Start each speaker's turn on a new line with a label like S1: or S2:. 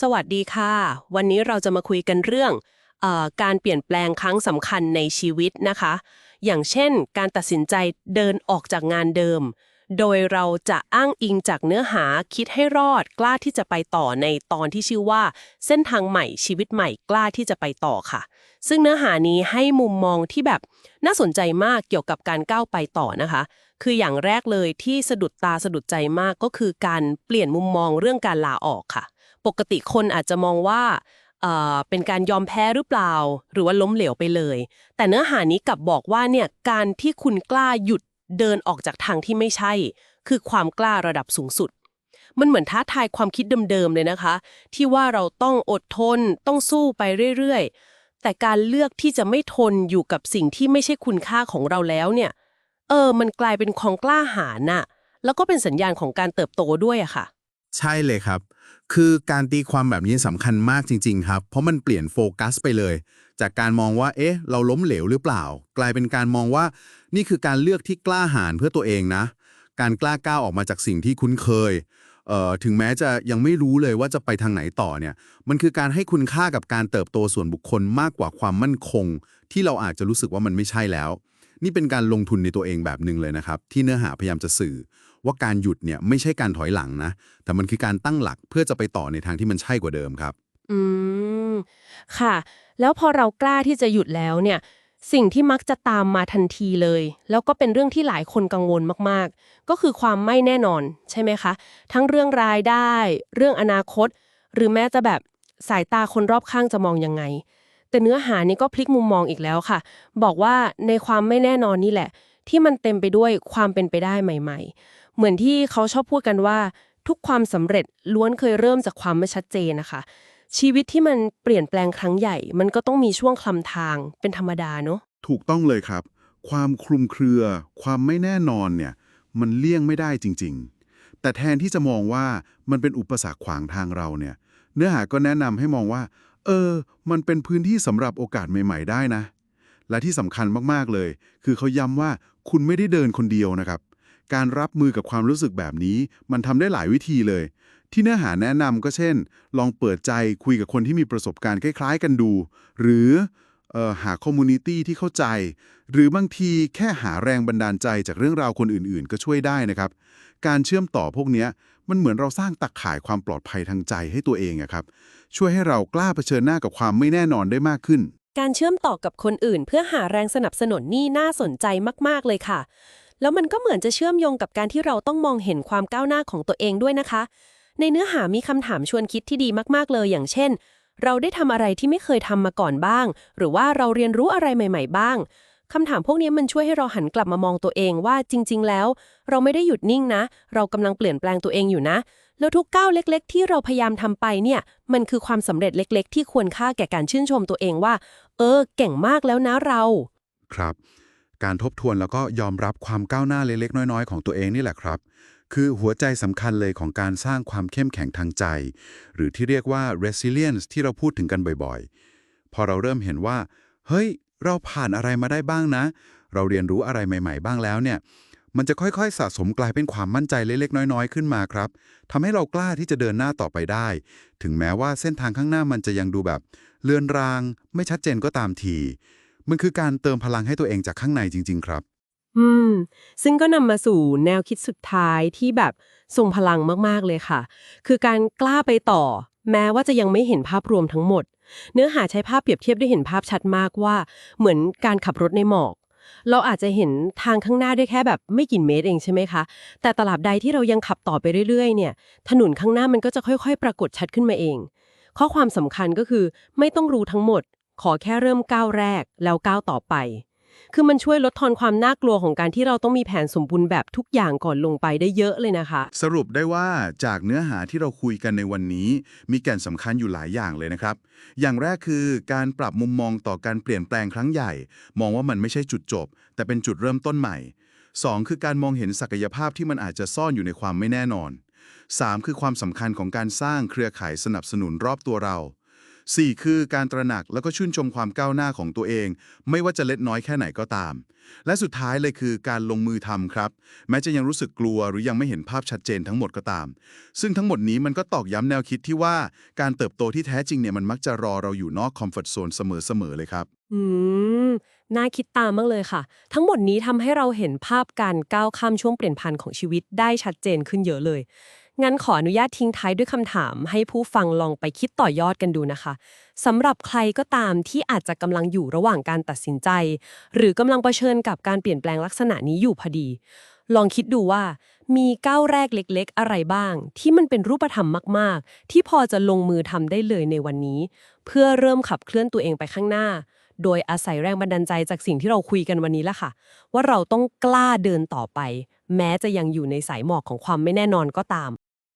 S1: สวัสดีค่ะ วันนี้เราจะมาคุยกันเรื่องอการเปลี่ยนแปลงครั้งสำคัญในชีวิตนะคะ อย่างเช่น การตัดสินใจเดินออกจากงานเดิม โดยเราจะอ้างอิงจากเนื้อหาคิดให้รอดกล้าที่จะไปต่อในตอนที่ชื่อว่า เส้นทางใหม่ชีวิตใหม่กล้าที่จะไปต่อค่ะ ซึ่งเนื้อหานี้ให้มุมมองที่แบบน่าสนใจมากเกี่ยวกับการก้าวไปต่อนะคะ คืออย่างแรกเลยที่สะดุดตาสะดุดใจมากก็คือการเปลี่ยนมุมมองเรื่องการลาออกค่ะ ปกติคนอาจจะมองว่าเป็นการยอมแพ้หรือเปล่า หรือว่าล้มเหลวไปเลย แต่เนื้อหานี้กลับบอกว่าเนี่ยการที่คุณกล้าหยุดเดินออกจากทางที่ไม่ใช่ คือความกล้าระดับสูงสุด มันเหมือนท้าทายความคิดเดิมๆเลยนะคะ ที่ว่าเราต้องอดทนต้องสู้ไปเรื่อยๆ แต่การเลือกที่จะไม่ทนอยู่กับสิ่งที่ไม่ใช่คุณค่าของเราแล้วเนี่ย เออ มันกลายเป็นความกล้าหาญน่ะ แล้วก็เป็นสัญญาณของการเติบโตด้วยอะค่ะ
S2: ใช่เลยครับ คือการตีความแบบนี้สำคัญมากจริง ๆ ครับ เพราะมันเปลี่ยนโฟกัสไปเลย จากการมองว่า เอ๊ะ เราล้มเหลวหรือเปล่า กลายเป็นการมองว่า นี่คือการเลือกที่กล้าหาญเพื่อตัวเองนะ การกล้าก้าวออกมาจากสิ่งที่คุ้นเคยเอ่อถึงแม้จะยังไม่รู้เลยว่าจะไปทางไหนต่อเนี่ย มันคือการให้คุณค่ากับการเติบโตส่วนบุคคลมากกว่าความมั่นคง ที่เราอาจจะรู้สึกว่ามันไม่ใช่แล้ว นี่เป็นการลงทุนในตัวเองแบบหนึ่งเลยนะครับ ที่เนื้อหาพยายามจะสื่อว่าการหยุดเนี่ยไม่ใช่การถอยหลังนะ แต่มันคือการตั้งหลักเพื่อจะไปต่อในทางที่มันใช่กว่าเดิมครับ
S1: อืม ค่ะ แล้วพอเรากล้าที่จะหยุดแล้วเนี่ย สิ่งที่มักจะตามมาทันทีเลย แล้วก็เป็นเรื่องที่หลายคนกังวลมากๆ ก็คือความไม่แน่นอนใช่ไหมคะ ทั้งเรื่องรายได้ เรื่องอนาคต หรือแม้จะแบบสายตาคนรอบข้างจะมองยังไง แต่เนื้อหานี้ก็พลิกมุมมองอีกแล้วค่ะ บอกว่าในความไม่แน่นอนนี่แหละ ที่มันเต็มไปด้วยความเป็นไปได้ใหม่ ๆ เหมือนที่เขาชอบพูดกันว่า ทุกความสำเร็จล้วนเคยเริ่มจากความไม่ชัดเจนนะคะ ชีวิตที่มันเปลี่ยนแปลงครั้งใหญ่ มันก็ต้องมีช่วงคลำทางเป็นธรรมดาเนอะ
S3: ถูกต้องเลยครับ ความคลุมเครือ ความไม่แน่นอนเนี่ย มันเลี่ยงไม่ได้จริง ๆ แต่แทนที่จะมองว่ามันเป็นอุปสรรคขวางทางเราเนี่ย เนื้อหาก็แนะนำให้มองว่า เออ มันเป็นพื้นที่สำหรับโอกาสใหม่ ๆ ได้นะ และที่สำคัญมากๆเลย คือเขาย้ำว่าคุณไม่ได้เดินคนเดียวนะครับ การรับมือกับความรู้สึกแบบนี้มันทำได้หลายวิธีเลย ที่เนื้อหาแนะนำก็เช่น ลองเปิดใจคุยกับคนที่มีประสบการณ์คล้าย ๆ กันดู หรืออหาคอมมูนิตี้ที่เข้าใจ หรือบางทีแค่หาแรงบันดาลใจจากเรื่องราวคนอื่นๆ ก็ช่วยได้นะครับ การเชื่อมต่อพวกนี้มันเหมือนเราสร้างตักข่ายความปลอดภัยทางใจให้ตัวเองอะครับ ช่วยให้เรากล้าเผชิญหน้ากับความไม่แน่นอนได้มากขึ้น
S1: การเชื่อมต่อกับคนอื่น เพื่อหาแรงสนับสนุนนี่น่าสนใจมากๆเลยค่ะ แล้วมันก็เหมือนจะเชื่อมโยงกับการที่เราต้องมองเห็นความก้าวหน้าของตัวเองด้วยนะคะ ในเนื้อหามีคำถามชวนคิดที่ดีมากๆเลย อย่างเช่น เราได้ทำอะไรที่ไม่เคยทำมาก่อนบ้าง หรือว่าเราเรียนรู้อะไรใหม่ ๆ บ้างคำถามพวกนี้มันช่วยให้เราหันกลับมามองตัวเองว่าจริง ๆ แล้ว เราไม่ได้หยุดนิ่งนะ เรากำลังเปลี่ยนแปลงตัวเองอยู่นะ แล้วทุกก้าวเล็ก ๆ ที่เราพยายามทำไปเนี่ย มันคือความสำเร็จเล็ก ๆ ที่ควรค่าแก่การชื่นชมตัวเองว่า เออ เก่งมากแล้วนะเรา
S3: ครับ การทบทวนแล้วก็ยอมรับความก้าวหน้าเล็กๆ น้อยๆ ของตัวเองนี่แหละครับ คือหัวใจสำคัญเลยของการสร้างความเข้มแข็งทางใจ หรือที่เรียกว่า resilience ที่เราพูดถึงกันบ่อยๆ พอเราเริ่มเห็นว่า เฮ้ย เราผ่านอะไรมาได้บ้างนะ เราเรียนรู้อะไรใหม่ ๆ บ้างแล้วเนี่ย มันจะค่อยๆ สะสมกลายเป็นความมั่นใจเล็กๆ น้อยๆ ขึ้นมาครับทำให้เรากล้าที่จะเดินหน้าต่อไปได้ ถึงแม้ว่าเส้นทางข้างหน้ามันจะยังดูแบบ เลือนราง ไม่ชัดเจนก็ตามที มันคือการเติมพลังให้ตัวเองจากข้างในจริง ๆ ครับ
S1: อืม ซึ่งก็นำมาสู่แนวคิดสุดท้ายที่แบบทรงพลังมากๆเลยค่ะ คือการกล้าไปต่อ แม้ว่าจะยังไม่เห็นภาพรวมทั้งหมด เนื้อหาใช้ภาพเปรียบเทียบได้เห็นภาพชัดมากว่า เหมือนการขับรถในหมอก เราอาจจะเห็นทางข้างหน้าได้แค่แบบไม่กี่เมตรเองใช่ไหมคะ แต่ตราบใดที่เรายังขับต่อไปเรื่อยๆ เนี่ย ถนนข้างหน้ามันก็จะค่อย ๆ ปรากฏชัดขึ้นมาเอง ข้อความสำคัญก็คือไม่ต้องรู้ทั้งหมด ขอแค่เริ่มก้าวแรกแล้วก้าวต่อไป คือมันช่วยลดทอนความน่ากลัวของการที่เราต้องมีแผนสมบูรณ์แบบทุกอย่างก่อนลงไปได้เยอะเลยนะคะ
S3: สรุปได้ว่าจากเนื้อหาที่เราคุยกันในวันนี้ มีแก่นสำคัญอยู่หลายอย่างเลยนะครับ อย่างแรกคือการปรับมุมมองต่อการเปลี่ยนแปลงครั้งใหญ่ มองว่ามันไม่ใช่จุดจบ แต่เป็นจุดเริ่มต้นใหม่ 2. คือการมองเห็นศักยภาพที่มันอาจจะซ่อนอยู่ในความไม่แน่นอน 3. คือความสำคัญของการสร้างเครือข่ายสนับสนุนรอบตัวเรา 4 คือการตระหนักแล้วก็ชื่นชมความก้าวหน้าของตัวเอง ไม่ว่าจะเล็กน้อยแค่ไหนก็ตาม และสุดท้ายเลยคือการลงมือทำครับ แม้จะยังรู้สึกกลัวหรือยังไม่เห็นภาพชัดเจนทั้งหมดก็ตาม ซึ่งทั้งหมดนี้มันก็ตอกย้ำแนวคิดที่ว่าการเติบโตที่แท้จริงเนี่ยมันมักจะรอเราอยู่นอกคอมฟอร์ทโซนเสมอๆเลยครับ
S1: อืมน่าคิดตามมากเลยค่ะ ทั้งหมดนี้ทำให้เราเห็นภาพการก้าวข้ามช่วงเปลี่ยนผ่านของชีวิตได้ชัดเจนขึ้นเยอะเลย งั้นขออนุญาตทิ้งท้ายด้วยคำถามให้ผู้ฟังลองไปคิดต่อยอดกันดูนะคะสำหรับใครก็ตามที่อาจจะกำลังอยู่ระหว่างการตัดสินใจ หรือกำลังเผชิญกับการเปลี่ยนแปลงลักษณะนี้อยู่พอดี ลองคิดดูว่า มีก้าวแรกเล็ก ๆ อะไรบ้าง ที่มันเป็นรูปธรรมมาก ๆ ที่พอจะลงมือทำได้เลยในวันนี้ เพื่อเริ่มขับเคลื่อนตัวเองไปข้างหน้าโดยอาศัยแรงบันดาลใจจากสิ่งที่เราคุยกันวันนี้ละค่ะ ว่าเราต้องกล้าเดินต่อไป แม้จะยังอยู่ในสายหมอกของความไม่แน่นอนก็ตาม